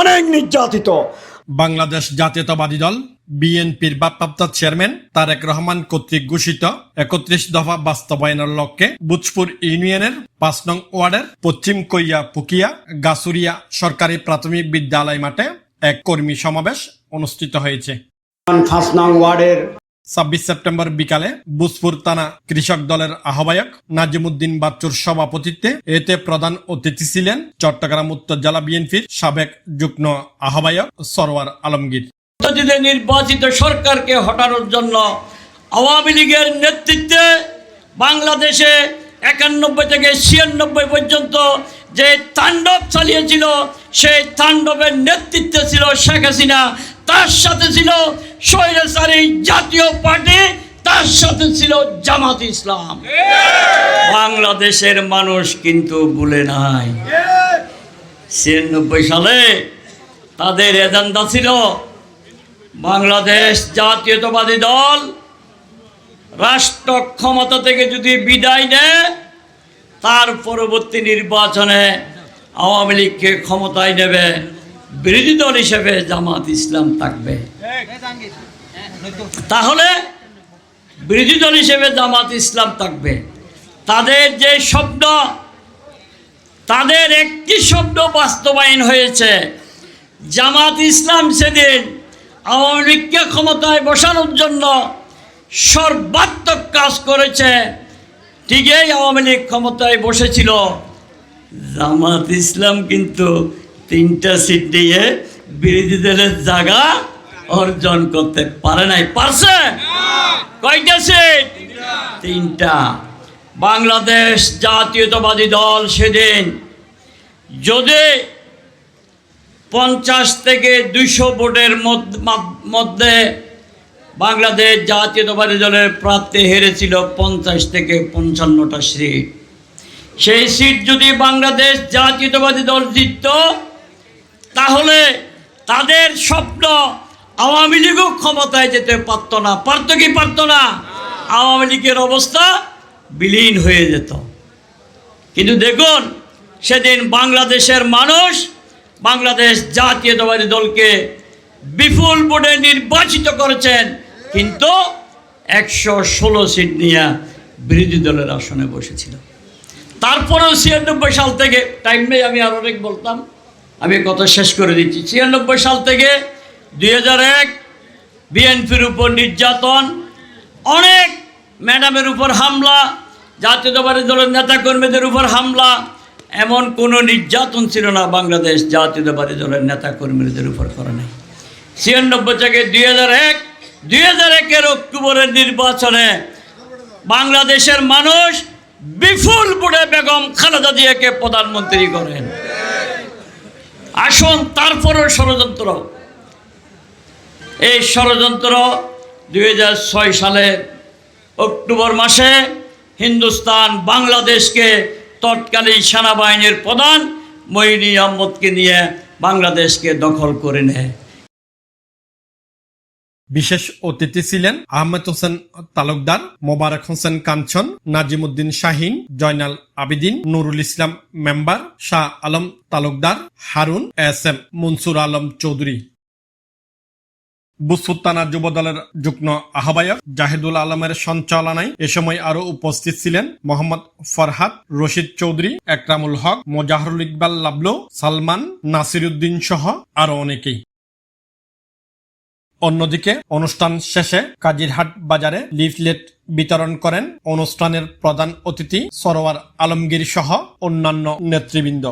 অনেক নির্যাতিত। বাংলাদেশ জাতীয়তাবাদী দল বিএনপির ভারপ্রাপ্ত চেয়ারম্যান তারেক রহমান কর্তৃক ঘোষিত একত্রিশ দফা বাস্তবায়নের লক্ষ্যে বুজপুর ইউনিয়নের পাঁচ নং ওয়ার্ডের পশ্চিম কৈয়া পুকিয়া গাছুরিয়া সরকারি প্রাথমিক বিদ্যালয় মাঠে এক কর্মী সমাবেশ অনুষ্ঠিত হয়েছে। নং ওয়ার্ডের ছাব্বিশ সেপ্টেম্বর বিকালে বুজপুর থানা কৃষক দলের আহ্বায়ক নাজিমুদ্দিন বাচ্চুর সভাপতিত্বে এতে প্রধান অতিথি ছিলেন চট্টগ্রাম উত্তর জেলা বিএনপির সাবেক যুগ্ম আহ্বায়ক সরওয়ার আলমগীর। নির্বাচিত সরকারকে হটানোর জন্য আওয়ামী লীগের নেতৃত্বে বাংলাদেশে একানব্বই থেকে ছিয়ানব্বই পর্যন্ত যে তাণ্ডব চালিয়েছিল, সেই তাণ্ডবের নেতৃত্বে ছিল শেখ হাসিনা। তার সাথে ছিল স্বৈরাচারী জাতীয় পার্টি, তার সাথে ছিল জামাত ইসলাম। বাংলাদেশের মানুষ কিন্তু ভুলে নাই। ছিয়ানব্বই সালে তাদের এজেন্ডা ছিল বাংলাদেশ জাতীয়তাবাদী দল, রাষ্ট্র ক্ষমতা থেকে যদি বিদায় নেয়, তার পরবর্তী নির্বাচনে আওয়ামী লীগকে ক্ষমতায় নেবে। বিরোধী দল হিসেবে জামাত ইসলাম থাকবে। তাহলে বিরোধী দল হিসেবে জামাত ইসলাম থাকবে। তাদের যে শব্দ তাদের একটি শব্দ বাস্তবায়ন হয়েছে। জামাত ইসলাম সেদিন আওয়ামী লীগকে ক্ষমতায় বসানোর জন্য সর্বাত্মক কাজ করেছে। ঠিকই আওয়ামী লীগ ক্ষমতায় বসেছিল। জামাত ইসলাম কিন্তু তিনটা সিট দিয়ে বিরোধী দলের জায়গা অর্জন করতে পারে নাই। পারছে? কয়টা সিট তিনটা। বাংলাদেশ জাতীয়তাবাদী দল সেদিন যদি পঞ্চাশ থেকে দুইশো ভোটের মধ্য- বাংলাদেশ জাতীয়তাবাদী দলের প্রাপ্তি হেরেছিল পঞ্চাশ থেকে পঞ্চান্নটা সিট সেই সিট যদি বাংলাদেশ জাতীয়তাবাদী দল জিতত তাদের স্বপ্ন আওয়ামী লীগও ক্ষমতায় যেতে পারত না। পারত কি পারত না? আওয়ামী লীগের অবস্থা বিলীন হয়ে যেত। কিন্তু দেখুন, সেদিন বাংলাদেশের মানুষ বাংলাদেশ জাতীয়তাবাদী দলকে বিপুল ভোটে নির্বাচিত করেছেন, কিন্তু একশো ষোলো সিট নিয়ে বিরোধী দলের আসনে বসেছিল। তারপরেও ছিয়ানব্বই সাল থেকে টাইম নেই আমি আর অনেক বলতাম আমি কথা শেষ করে দিচ্ছি। ছিয়ানব্বই সাল থেকে দুই হাজার এক বিএনপির উপর নির্যাতন, অনেক ম্যাডামের উপর হামলা, জাতীয়তাবাদী দলের নেতাকর্মীদের উপর হামলা, এমন কোনো নির্যাতন ছিল না বাংলাদেশ জাতীয়তাবাদী দলের নেতাকর্মীদের উপর করে নাই। ছিয়ানব্বই থেকে দুই হাজার এক, দুই হাজার একের অক্টোবরের নির্বাচনে বাংলাদেশের মানুষ বিপুল বুড়ে বেগম খালেদা জিয়াকে প্রধানমন্ত্রী করেন। আসুন, তারপরও ষড়যন্ত্র। এই ষড়যন্ত্র দু হাজার ছয় সালে অক্টোবর মাসে হিন্দুস্তান বাংলাদেশকে তৎকালীন সেনাবাহিনীর প্রধান মইনি আহমদকে নিয়ে বাংলাদেশকে দখল করে নেয়। বিশেষ অতিথি ছিলেন Ahmed Hossain Talukdar, Mobarak Hossain Kanchan Nazimuddin Shahin, Joynal Abedin, Nurul Islam member, Shah Alam Talukdar, Harun S M Mansur Alam Chowdhury. বুসফুত থানা যুব দলের যুগ্ম আহ্বায়ক জাহিদুল আলমের সঞ্চালনায় এ সময় আরও উপস্থিত ছিলেন মোহাম্মদ ফরহাদ রশিদ চৌধুরী, একরামুল হক, মোজাহরুল ইকবাল লাবলু, সালমান নাসিরুদ্দিন সহ আরও অনেকেই। অন্যদিকে অনুষ্ঠান শেষে কাজিরহাট বাজারে লিফলেট বিতরণ করেন অনুষ্ঠানের প্রধান অতিথি সরোয়ার আলমগীর সহ অন্যান্য নেতৃবৃন্দ।